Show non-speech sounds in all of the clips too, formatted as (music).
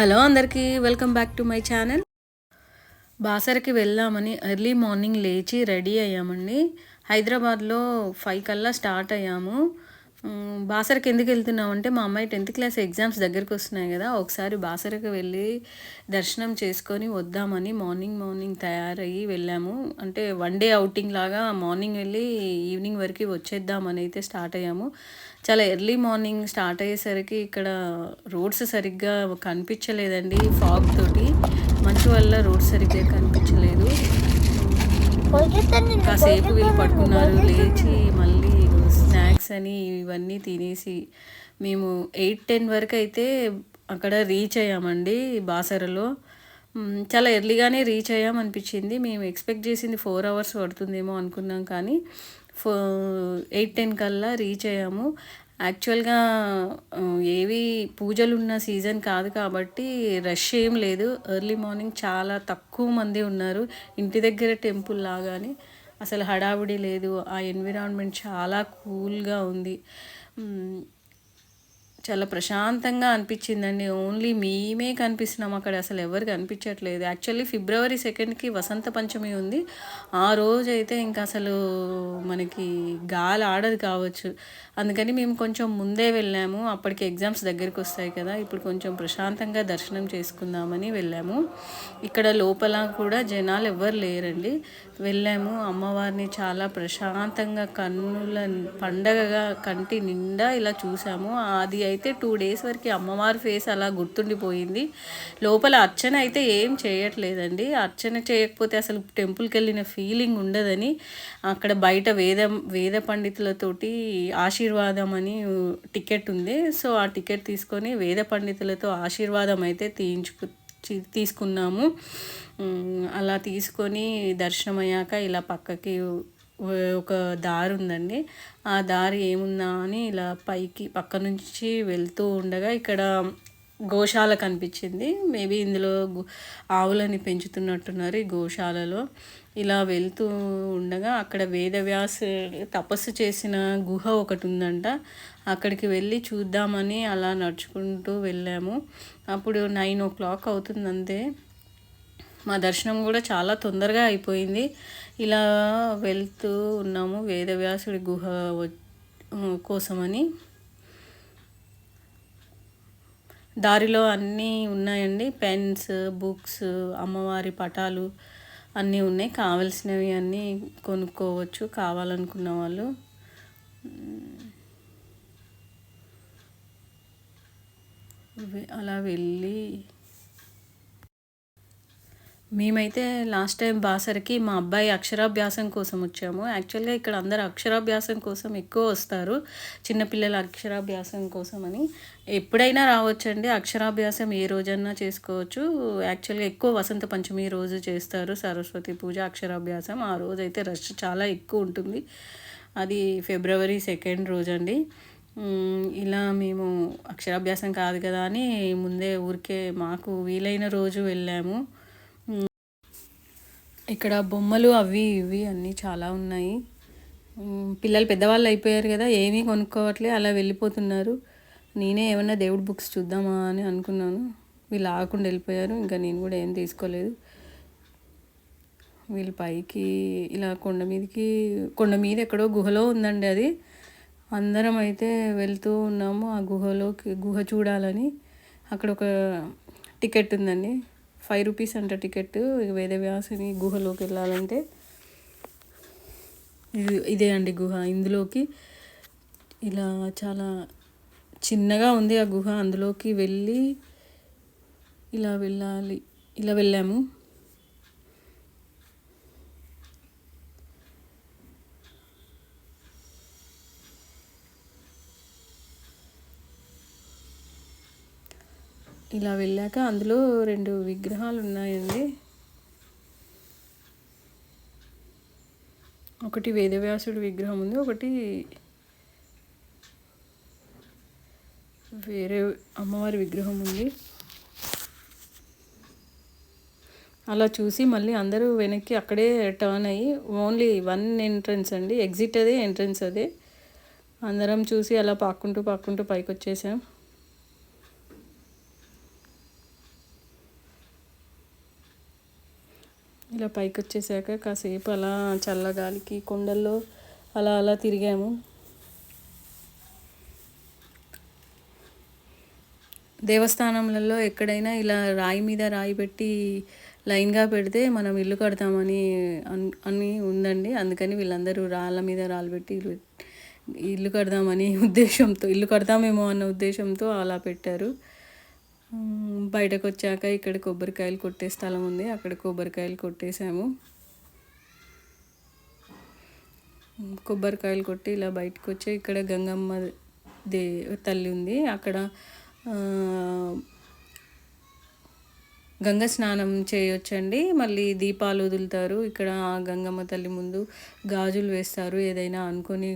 Hello అందరికీ welcome back to my channel. బాసరకి వెళ్దామని early morning లేచి రెడీ అయ్యామండి. హైదరాబాద్లో ఫైవ్ కల్లా స్టార్ట్ అయ్యాము. బాసరకి ఎందుకు వెళ్తున్నామంటే మా అమ్మాయి టెన్త్ క్లాస్ ఎగ్జామ్స్ దగ్గరికి వస్తున్నాయి కదా ఒకసారి బాసరకి వెళ్ళి దర్శనం చేసుకొని వద్దామని మార్నింగ్ మార్నింగ్ తయారయ్యి వెళ్ళాము. అంటే వన్ డే అవుటింగ్ లాగా మార్నింగ్ వెళ్ళి ఈవినింగ్ వరకు వచ్చేద్దామని అయితే స్టార్ట్ అయ్యాము. చాలా ఎర్లీ మార్నింగ్ స్టార్ట్ అయ్యేసరికి ఇక్కడ రోడ్స్ సరిగ్గా కనిపించలేదండి ఫాగ్ తోటి. మంచు వల్ల రోడ్స్ సరిగ్గా కనిపించలేదు. కాసేపు వీళ్ళు పడుకున్నారు లేచి మళ్ళీ స్నాక్స్ అని ఇవన్నీ తినేసి మేము ఎయిట్ టెన్ వరకు అయితే అక్కడ రీచ్ అయ్యామండి బాసరలో. చాలా ఎర్లీగానే రీచ్ అయ్యాం అనిపించింది మేము ఎక్స్పెక్ట్ చేసింది ఫోర్ అవర్స్ పడుతుందేమో అనుకున్నాం కానీ ఫో ఎయిట్ టెన్ కల్లా రీచ్ అయ్యాము. యాక్చువల్గా ఏవి పూజలు ఉన్న సీజన్ కాదు కాబట్టి రష్ ఏం లేదు. ఎర్లీ మార్నింగ్ చాలా తక్కువ మంది ఉన్నారు. ఇంటి దగ్గర టెంపుల్ లాగానే. అసలు హడావుడి లేదు. ఆ ఎన్విరాన్మెంట్ చాలా కూల్గా ఉంది. చాలా ప్రశాంతంగా అనిపించిందండి. ఓన్లీ మేమే కనిపిస్తున్నాం అక్కడ. అసలు ఎవరు కనిపించట్లేదు. యాక్చువల్లీ ఫిబ్రవరి సెకండ్కి వసంత పంచమి ఉంది. ఆ రోజు అయితే ఇంకా అసలు మనకి గాలి ఆడదు కావచ్చు. అందుకని మేము కొంచెం ముందే వెళ్ళాము. అప్పటికి ఎగ్జామ్స్ దగ్గరికి వస్తాయి కదా. ఇప్పుడు కొంచెం ప్రశాంతంగా దర్శనం చేసుకుందామని వెళ్ళాము. ఇక్కడ లోపల కూడా జనాలు ఎవరు లేరండి. వెళ్ళాము. అమ్మవారిని చాలా ప్రశాంతంగా కన్నుల పండగగా కంటి నిండా ఇలా చూసాము. అది అయితే టూ డేస్ వరకు అమ్మవారి ఫేస్ అలా గుర్తుండిపోయింది. లోపల అర్చన అయితే ఏం చేయట్లేదండి. అర్చన చేయకపోతే అసలు టెంపుల్కి వెళ్ళిన ఫీలింగ్ ఉండదని అక్కడ బయట వేద వేద పండితులతోటి ఆశీర్వాదం అని టికెట్ ఉంది. సో ఆ టికెట్ తీసుకొని వేద పండితులతో ఆశీర్వాదం అయితే తీయించుకు చి- తీసుకున్నాము. అలా తీసుకొని దర్శనం అయ్యాక ఇలా పక్కకి ఒక దారి ఉందండి. ఆ దారి ఏముందా అని ఇలా పైకి పక్క నుంచి వెళ్తూ ఉండగా ఇక్కడ గోశాల కనిపించింది. మేబీ ఇందులో ఆవులని పెంచుతున్నట్టున్నారు ఈ గోశాలలో. ఇలా వెళ్తూ ఉండగా అక్కడ వేదవ్యాస తపస్సు చేసిన గుహ ఒకటి ఉందంట. అక్కడికి వెళ్ళి చూద్దామని అలా నడుచుకుంటూ వెళ్ళాము. అప్పుడు నైన్ ఓ క్లాక్ అవుతుందంతే. మా దర్శనం కూడా చాలా తొందరగా అయిపోయింది. ఇలా వెళ్తూ ఉన్నాము వేదవ్యాసుడి గుహ కోసమని. దారిలో అన్నీ ఉన్నాయండి. పెన్స్ బుక్స్ అమ్మవారి పటాలు అన్నీ ఉన్నాయి. కావలసినవి అన్నీ కొనుక్కోవచ్చు కావాలనుకున్న వాళ్ళు. అలా వెళ్ళి మేమైతే లాస్ట్ టైం బాసరికి మా అబ్బాయి అక్షరాభ్యాసం కోసం వచ్చాము. యాక్చువల్గా ఇక్కడ అందరు అక్షరాభ్యాసం కోసం ఎక్కువ వస్తారు. చిన్నపిల్లల అక్షరాభ్యాసం కోసం అని. ఎప్పుడైనా రావచ్చండి. అక్షరాభ్యాసం ఏ రోజన్నా చేసుకోవచ్చు. యాక్చువల్గా ఎక్కువ వసంత పంచమి రోజు చేస్తారు. సరస్వతి పూజ అక్షరాభ్యాసం. ఆ రోజు అయితే రష్ చాలా ఎక్కువ ఉంటుంది. అది ఫిబ్రవరి సెకండ్ రోజు అండి ఇలా మేము అక్షరాభ్యాసం కాదు కదా అని ముందే ఊరికే మాకు వీలైన రోజు వెళ్ళాము. ఇక్కడ బొమ్మలు అవి ఇవి అన్నీ చాలా ఉన్నాయి. పిల్లలు పెద్దవాళ్ళు అయిపోయారు కదా ఏమీ కొనుక్కోవట్లే అలా వెళ్ళిపోతున్నారు. నేనే ఏమన్నా దేవుడి బుక్స్ చూద్దామా అని అనుకున్నాను. వీళ్ళు ఆగకుండా వెళ్ళిపోయారు ఇంకా నేను కూడా ఏం తీసుకోలేదు. వీళ్ళు పైకి ఇలా కొండ మీదకి కొండ మీద ఎక్కడో గుహలో ఉందండి అది. అందరం అయితే వెళ్తూ ఉన్నాము ఆ గుహలోకి గుహ చూడాలని. అక్కడ ఒక టికెట్ ఉందండి. ఫైవ్ రూపీస్ అంట టికెట్. వేదవ్యాసుని గుహలోకి వెళ్ళాలంటే ఇది ఇదే అండి గుహ. ఇందులోకి ఇలా చాలా చిన్నగా ఉంది ఆ గుహ. అందులోకి వెళ్ళి ఇలా వెళ్ళాలి. ఇలా వెళ్ళాము. ఇలా వెళ్ళాక అందులో రెండు విగ్రహాలు ఉన్నాయండి ఒకటి వేదవ్యాసుడి విగ్రహం ఉంది ఒకటి వేరే అమ్మవారి విగ్రహం ఉంది. అలా చూసి మళ్ళీ అందరూ వెనక్కి అక్కడే టర్న్ అయ్యి ఓన్లీ వన్ ఎంట్రన్స్ అండి ఎగ్జిట్ అదే ఎంట్రన్స్ అదే. అందరం చూసి అలా పాక్కుంటూ పాక్కుంటూ పైకి వచ్చేసాం ఇలా పైకి వచ్చేసాక కాసేపు అలా చల్లగాలికి కొండల్లో అలా అలా తిరిగాము. దేవస్థానంలలో ఎక్కడైనా ఇలా రాయి మీద రాయి పెట్టి లైన్గా పెడితే మనం ఇల్లు కడతామని అన్- అని ఉందండి. అందుకని వీళ్ళందరూ రాళ్ళ మీద రాళ్ళు పెట్టి ఇల్లు ఇల్లు కడదామని (laughs) ఉద్దేశంతో ఇల్లు కడతామేమో అన్న ఉద్దేశంతో అలా పెట్టారు. బయటకు వచ్చాక ఇక్కడ కొబ్బరికాయలు కొట్టే స్థలం ఉంది. అక్కడ కొబ్బరికాయలు కొట్టేసాము కొబ్బరికాయలు కొట్టి ఇలా బయటకు వచ్చి ఇక్కడ గంగమ్మ దే తల్లి ఉంది. అక్కడ గంగ స్నానం చేయొచ్చండి. మళ్ళీ దీపాలు వదులుతారు. ఇక్కడ ఆ గంగమ్మ తల్లి ముందు గాజులు వేస్తారు. ఏదైనా అనుకొని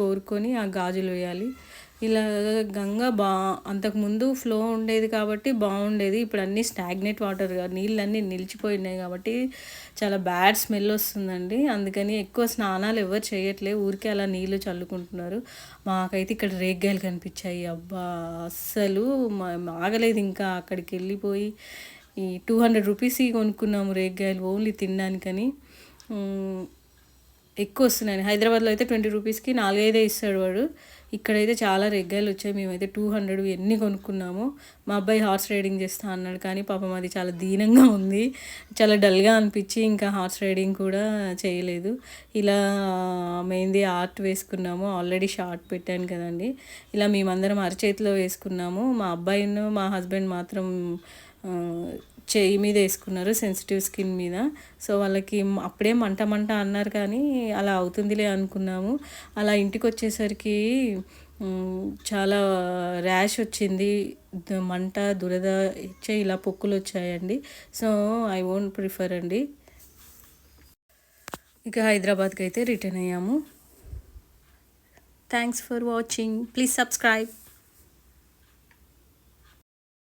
కోరుకొని ఆ గాజులు వేయాలి. ఇలా గంగ బా అంతకుముందు ఫ్లో ఉండేది కాబట్టి బాగుండేది. ఇప్పుడు అన్నీ స్టాగ్నెట్ వాటర్ నీళ్ళన్నీ నిలిచిపోయినాయి కాబట్టి చాలా బ్యాడ్ స్మెల్ వస్తుందండి. అందుకని ఎక్కువ స్నానాలు ఎవరు చేయట్లే ఊరికే అలా నీళ్ళు చల్లుకుంటున్నారు. మాకైతే ఇక్కడ రేగ్గాయలు కనిపించాయి. అబ్బా అస్సలు ఆగలేదు ఇంకా అక్కడికి వెళ్ళిపోయి. ఈ టూ హండ్రెడ్ రూపీస్ కొనుక్కున్నాము రేగ్గాయలు ఓన్లీ తినడానికని. ఎక్కువ వస్తున్నాయి హైదరాబాద్లో అయితే ట్వంటీ రూపీస్కి నాలుగైదే ఇస్తాడు వాడు. ఇక్కడైతే చాలా రెగ్గాయలు వచ్చాయి. మేమైతే టూ హండ్రెడ్ ఎన్ని కొనుక్కున్నాము. మా అబ్బాయి హార్స్ రైడింగ్ చేస్తా అన్నాడు కానీ పాపం అది చాలా దీనంగా ఉంది. చాలా డల్గా అనిపించి ఇంకా హార్స్ రైడింగ్ కూడా చేయలేదు. ఇలా మెహందీ ఆర్ట్ వేసుకున్నాము. ఆల్రెడీ షార్ట్ పెట్టాను కదండి. ఇలా మేమందరం అరచేతిలో వేసుకున్నాము. మా అబ్బాయిను మా హస్బెండ్ మాత్రం చేయి చెయ్యి మీద వేసుకున్నారు సెన్సిటివ్ స్కిన్ మీద. సో వాళ్ళకి అప్పుడే మంట మంట అన్నారు కానీ అలా అవుతుందిలే అనుకున్నాము. అలా ఇంటికి వచ్చేసరికి చాలా ర్యాష్ వచ్చింది. మంట దురద ఇచ్చే ఇలా పొక్కులు వచ్చాయండి సో ఐ వోంట్ ప్రిఫర్ అండి. ఇక హైదరాబాద్కి అయితే రిటర్న్ అయ్యాము. Thanks for watching please subscribe